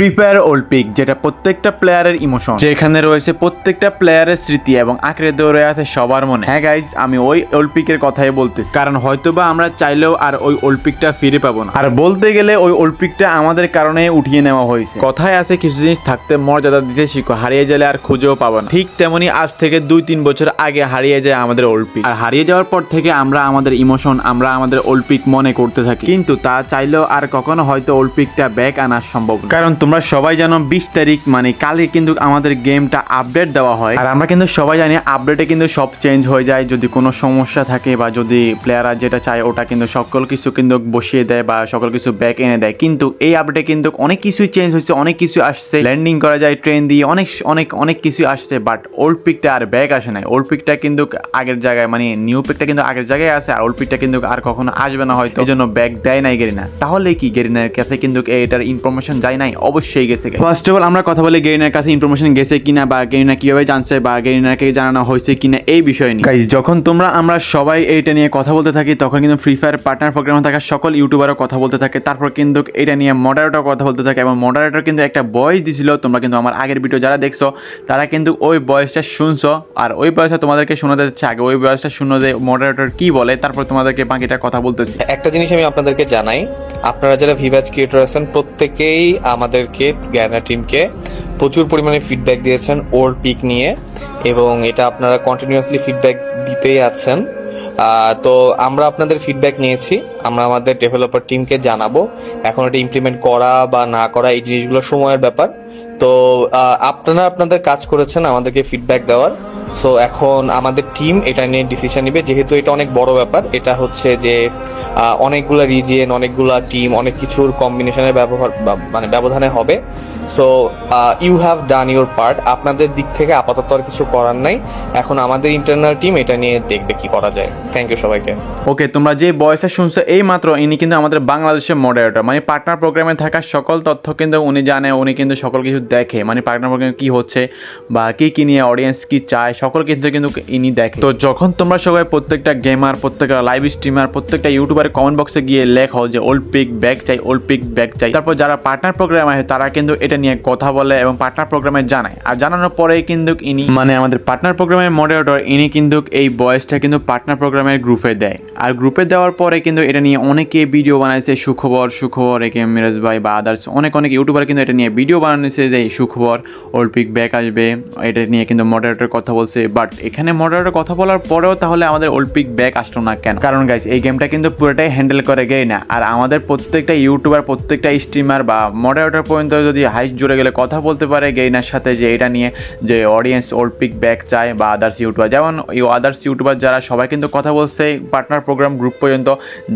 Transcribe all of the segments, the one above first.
Free fire ওলপিক যেটা প্রত্যেকটা প্লেয়ারের ইমোশন যেখানে রয়েছে প্রত্যেকটা প্লেয়ারের স্মৃতি এবং আঁকড়ে ধরে আছে সবার মনে। হ্যাঁ গাইজ আমি ওই ওলপিকের কথাই বলতেছি। কারণ হয়তোবা আমরা চাইলেও আর ওই ওলপিকটা ফিরে পাবো না। আর বলতে গেলে ওই ওলপিকটা আমাদের কারণে উঠিয়ে নেওয়া হয়েছে। কথায় আছে কিছু জিনিস থাকতে মর্যাদা দিতে শিখো, হারিয়ে গেলে আর খুঁজেও পাবো না। ঠিক তেমনি আজ থেকে দুই তিন বছর আগে হারিয়ে যায় আমাদের ওলপিক আর হারিয়ে যাওয়ার পর থেকে আমরা আমাদের ইমোশন আমরা আমাদের ওলপিক মনে করতে থাকি। কিন্তু তা চাইলেও আর কখনো হয়তো ওলপিকটা ব্যাক আনা সম্ভব। কারণ তোমরা সবাই জানো বিশ তারিখ মানে কালকে কিন্তু আমাদের গেমটা আপডেট দেওয়া হয়। আর আমরা কিন্তু সবাই জানি আপডেটে কিন্তু সব চেঞ্জ হয়ে যায়। যদি কোনো সমস্যা থাকে বা যদি প্লেয়াররা যেটা চায় ওটা কিন্তু সকল কিছু কিন্তু বসিয়ে দেয় বা সকল কিছু ব্যাক এনে দেয়। কিন্তু এই আপডেটে কিন্তু অনেক কিছুই চেঞ্জ হয়েছে, অনেক কিছু আসছে। ল্যান্ডিং করা যায় ট্রেন দিয়ে অনেক অনেক অনেক কিছু আসছে বাট ওল্ড পিকটা আর ব্যাক আসে নাই। ওল্ড পিকটা কিন্তু আগের জায়গায় মানে নিউ পিকটা কিন্তু আগের জায়গায় আছে আর ওল্ড পিকটা কিন্তু আর কখনো আসবে না হয়তো। এই জন্য ব্যাক দেয় নাই গেরিনা তাহলে কি গেরিনার কাছে কিন্তু এটার ইনফরমেশন যায় নাই? অবশ্যই গেছে ফার্স্ট অফ অল আমরা কথা বলি গেরিনার কাছে ইনফরমেশন গেছে কিনা বা গেরিনা কীভাবে জানছে বা গেরিনাকে জানানো হয়েছে কিনা এই বিষয় নিয়ে। গাইজ যখন তোমরা আমরা সবাই এইটা নিয়ে কথা বলতে থাকি তখন কিন্তু ফ্রি ফায়ার পার্টনার প্রোগ্রামে থাকা সকল ইউটিউবারও কথা বলতে থাকে। তারপর কিন্তু এটা নিয়ে মডারেটর কথা বলতে থাকে এবং মডারেটর কিন্তু একটা ভয়েস দিছিল। তোমরা কিন্তু আমার আগের ভিডিও যারা দেখছ তারা কিন্তু ওই ভয়েসটা শুনছো আর ওই ভয়েসটা তোমাদেরকে শোনাতে যাচ্ছে আগে ওই ভয়েসটা শুনো যে মডারেটর কি বলে তারপর তোমাদেরকে বাকিটা কথা বলতেছি। একটা জিনিস আমি আপনাদেরকে জানাই আপনারা যারা ভিভাজ ক্রিয়েটর আছেন প্রত্যেকেই আমাদেরকে গ্যানা টিমকে প্রচুর পরিমাণে ফিডব্যাক দিয়েছেন ওর পিক নিয়ে এবং এটা আপনারা কন্টিনিউয়াসলি ফিডব্যাক দিতেই আছেন। তো আমরা আপনাদের ফিডব্যাক নিয়েছি, আমরা আমাদের ডেভেলপার টিমকে জানাব এখন এটা ইমপ্লিমেন্ট করা বা না করা এই জিনিসগুলো সময়ের ব্যাপার। তো আপনারা আপনাদের কাজ করেছেন আমাদেরকে ফিডব্যাক দেওয়ার। সো এখন আমাদের টিম এটা নিয়ে ডিসিশন নেবে। যেহেতু এটা অনেক বড় ব্যাপার, এটা হচ্ছে যে অনেকগুলো রিজিয়ন অনেকগুলা টিম অনেক কিছুর কম্বিনেশনের ব্যবহার মানে ব্যবধানে হবে। So you have done your part আপনাদের দিক থেকে আপাতত আর কিছু করার নাই। এখন আমাদের ইন্টারনাল টিম এটা নিয়ে দেখবে কি করা যায়। থ্যাংক ইউ সবাইকে। ওকে তোমরা যে বয়সে শুনছো, এই মাত্র ইনি কিন্তু আমাদের বাংলাদেশের মডারেটর মানে পার্টনার প্রোগ্রামে থাকা সকল তথ্য কিন্তু উনি জানে, উনি কিন্তু সকল কিছু দেখে। মানে পার্টনার প্রোগ্রামে কি হচ্ছে, বা কি কি নিয়ে অডিয়েন্স কি চায় সকল কিছু কিন্তু ইনি দেখে। তো যখন তোমরা সবাই প্রত্যেকটা গেমার প্রত্যেকটা লাইভ স্ট্রিমার প্রত্যেকটা ইউটিউবারের কমেন্ট বক্সে গিয়ে লেখো যে ওল্ড পিক ব্যাক চাই ওল্ড পিক ব্যাক চাই। তারপর যারা পার্টনার প্রোগ্রামে আছে, তারা কিন্তু এটা নিয়ে কথা বলে এবং পার্টনার প্রোগ্রামে জানায়। আর জানানোর পরেই কিন্তু ইনি মানে আমাদের পার্টনার প্রোগ্রামের মডারেটর ইনি কিন্তু এই বয়েসটা কিন্তু পার্টনার প্রোগ্রামের গ্রুপে দেয়। আর গ্রুপে দেওয়ার পরে কিন্তু এটা নিয়ে অনেকে ভিডিও বানাইছে, সুখবর সুখবর, একে মিরাজ ভাই বা আদার্স অনেক অনেক ইউটিউবার কিন্তু এটা নিয়ে ভিডিও বানাইছে যে, সুখবর অলিম্পিক ব্যাক আসবে। এটা নিয়ে কিন্তু মডারেটর কথা বলছে। বাট এখানে মডারেটর কথা বলার পরেও তাহলে আমাদের অলিম্পিক ব্যাক আসলো না কেন? কারণ গাইস এই গেমটা কিন্তু পুরোটাই হ্যান্ডেল করে গেই না। আর আমাদের প্রত্যেকটা ইউটিউবার প্রত্যেকটা স্ট্রিমার বা মডারেটর পর্যন্ত যদি হাইস্ট জুড়ে গেলে কথা বলতে পারে গেইনার সাথে যে এটা নিয়ে যে অডিয়েন্স অলিম্পিক ব্যাক চায় বা আদার্স ইউটিউবার যেমন এই আদার্স ইউটিউবার যারা, সবাই কিন্তু কথা বলছে পার্টনার প্রোগ্রাম গ্রুপ পর্যন্ত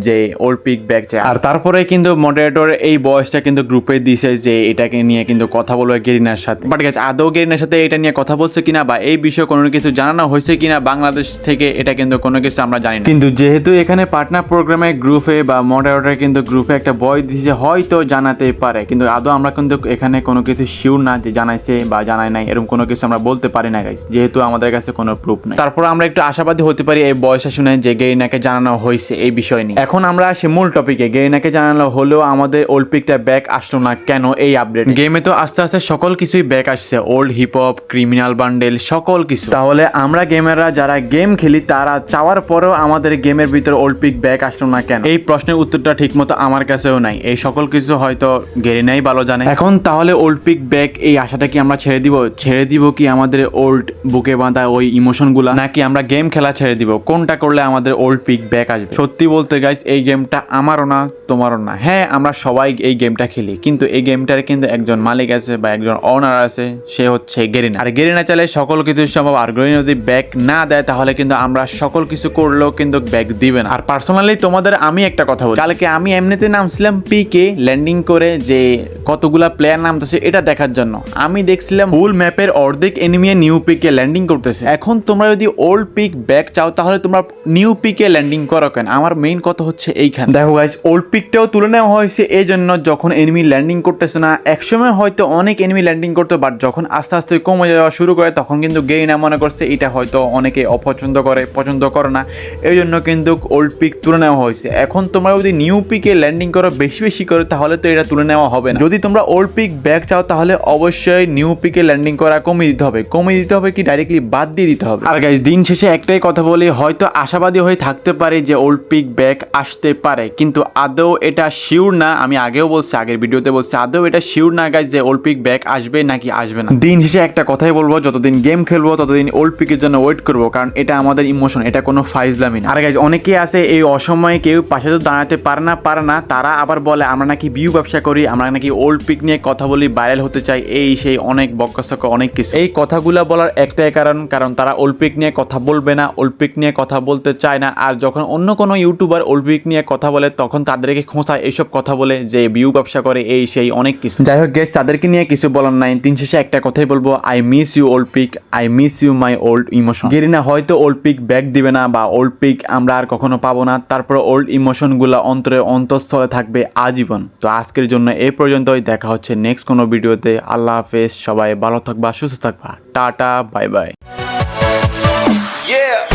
যে অলিম্পিক ব্যাক চায়। আর তারপরে কিন্তু মডারেটর এই বয়সটা কিন্তু গ্রুপে দিছে যে এটাকে নিয়ে কিন্তু কথা বলবে গেরিনার সাথে। বাট গেছে আদৌ গেরিনার সাথে এটা নিয়ে কথা বলছে কিনা বা এই বিষয়ে কোনো কিছু জানানো হয়েছে কিনা বাংলাদেশ থেকে এটা কিন্তু কোনো কিছু আমরা জানি না। কিন্তু যেহেতু এখানে পার্টনার প্রোগ্রামে গ্রুপে বা মডারেটর কিন্তু গ্রুপে একটা বয় দিছে হয়তো জানাতে পারে। কিন্তু আদৌ আমরা কিন্তু এখানে কোনো কিছু শিওর না যে জানাইছে বা জানায় নাই এরকম কোনো কিছু আমরা বলতে পারি না গাইস যেহেতু আমাদের কাছে কোনো প্রুফ নাই। তারপর আমরা একটু আশাবাদী হতে পারি এই বয়সে শুনে যে গেরিনাকে জানানো হয়েছে এই বিষয় নিয়ে। এখন আমরা আসি মূল টপিকে গেরিনাকে জানানো হলেও আমাদের ওল্ড পিকটা ব্যাক আসলো না কেন এই আপডেট গেমে তো আস্তে আস্তে সকল কিছুই ব্যাক আসছে। Old hip hop criminal bundle সকল কিছু। তাহলে আমরা গেমাররা যারা গেম খেলি, তারা চাওয়ার পরেও আমাদের গেমের ভিতরে ওল্ড পিক ব্যাক আসলো না কেন? এই প্রশ্নের উত্তরটা ঠিকমতো আমার কাছেও নাই। এই সকল কিছু হয়তো গেরিনাই ভালো জানে। এখন তাহলে ওল্ড পিক ব্যাক এই আশাটা কি আমরা ছেড়ে দিব? ছেড়ে দিব কি আমাদের ওল্ড বুকে বাঁধা ওই ইমোশনগুলা নাকি আমরা গেম খেলা ছেড়ে দিব? কোনটা করলে আমাদের ওল্ড পিক ব্যাক আসবে? সত্যি বলতে গাইজ এই গেমটা আমারও না, তোমারও না। হ্যাঁ আমরা সবাই এই গেমটা খেলি, কিন্তু এই গেমটার কিন্তু একজন মালিক আছে বা একজন অনার আছে, সে হচ্ছে গেরিনা। আর গেরিনা চালে সকল কিছু সম্ভব আর গেরিনা যদি ব্যাক না দেয়, তাহলে কিন্তু আমরা সকল কিছু করলেও কিন্তু ব্যাক দিবে না। আর পার্সোনালি তোমাদের আমি একটা কথা বলি। কালকে আমি এমনিতে নামছিলাম পিকে ল্যান্ডিং করে যে কতগুলা প্লেয়ার নামতেছে এটা দেখার জন্য। আমি দেখছিলাম ফুল ম্যাপের অর্ধেক এনিমিয়ে নিউ পিকে ল্যান্ডিং করতেছে। এখন তোমরা যদি ওল্ড পিক ব্যাক চাও, তাহলে তোমরা নিউ পিকে ল্যান্ডিং করো কেন? আমার মেইন কথা হচ্ছে এইখানে। দেখো গাইজ ওল্ড পিকটাও তুলে নেওয়া হয়েছে এই জন্য যখন এনিমি ল্যান্ডিং করতেছে না, একসময় হয়তো অনেক এনিমি ল্যান্ডিং করতে বাট যখন আস্তে আস্তে কমে যাওয়া শুরু করে, তখন কিন্তু গেইনা মনে করছে, এটা হয়তো অনেকে অপছন্দ করে, পছন্দ করে না। এই জন্য কিন্তু ওল্ড পিক তুলে নেওয়া হয়েছে। এখন তোমরা যদি নিউ পিকে ল্যান্ডিং করো বেশি বেশি করো, তাহলে তো এটা তুলে নেওয়া হবে না। যদি তোমরা ওল্ড পিক ব্যাক চাও, তাহলে অবশ্যই নিউ পিকে ল্যান্ডিং করা কমিয়ে দিতে হবে। কমিয়ে দিতে হবে কি? ডাইরেক্টলি বাদ দিয়ে দিতে হবে। আর গাইজ দিন শেষে একটাই কথা বলি, হয়তো আশাবাদী হয়ে থাকতে পারে যে ওল্ড পিক ব্যাক আসতে পারে। কিন্তু আদৌ এটা শিওর না? আমি আগেও বলছি, আগের ভিডিওতে বলছি, আদৌ এটা শিওর না গাইজ যে ওল্ড পিক ব্যাক আসবে নাকি আসবে না? দিন শেষে একটা কথাই বলব, যতদিন গেম খেলব, ততদিন ওল্ড পিকের জন্য ওয়েট করব, কারণ এটা আমাদের ইমোশন এটা কোনো ফাইজলামি না। আর গাইজ অনেকে আছে এই অসময়ে কেউ পাশে তো দাঁড়াতে পারে না পারে না, তারা আবার বলে, আমরা নাকি বিউ ব্যবসা করি, আমরা নাকি ওল্ড পিক নিয়ে কথা বলি ভাইরাল হতে চাই, এই সেই অনেক বক্কসক অনেক কিছু। এই কথাগুলো বলার একটাই কারণ কারণ তারা ওল্ড পিক নিয়ে কথা বলবে না ওল্ড পিক নিয়ে কথা বলতে চায় না, আর যখন অন্য কোনো ইউটিউবার ওল্ড পিক নিয়ে কথা বলে, তখন তাদেরকে খোঁচায়, এইসব কথা বলে, যে বিউ ব্যবসা করে, এই সেই অনেক কিছু। যাই হোক গেস তাদেরকে নিয়ে কিছু বলার নাই তিন শেষে একটা কথাই বলব I miss you old pic I miss you my old emotion Garena হয়তো ওল্ড পিক ব্যাক দিবে না বা ওল্ড পিক আমরা আর কখনো পাবো না তারপর ওল্ড ইমোশনগুলো অন্তরে অন্তঃস্থলে থাকবে আজীবন। তো আজকের জন্য এ পর্যন্তই দেখা হচ্ছে নেক্সট কোনো ভিডিওতে। আল্লাহ হাফেজ সবাই ভালো থাকবা সুস্থ থাকবা। Tata bye bye. Yeah.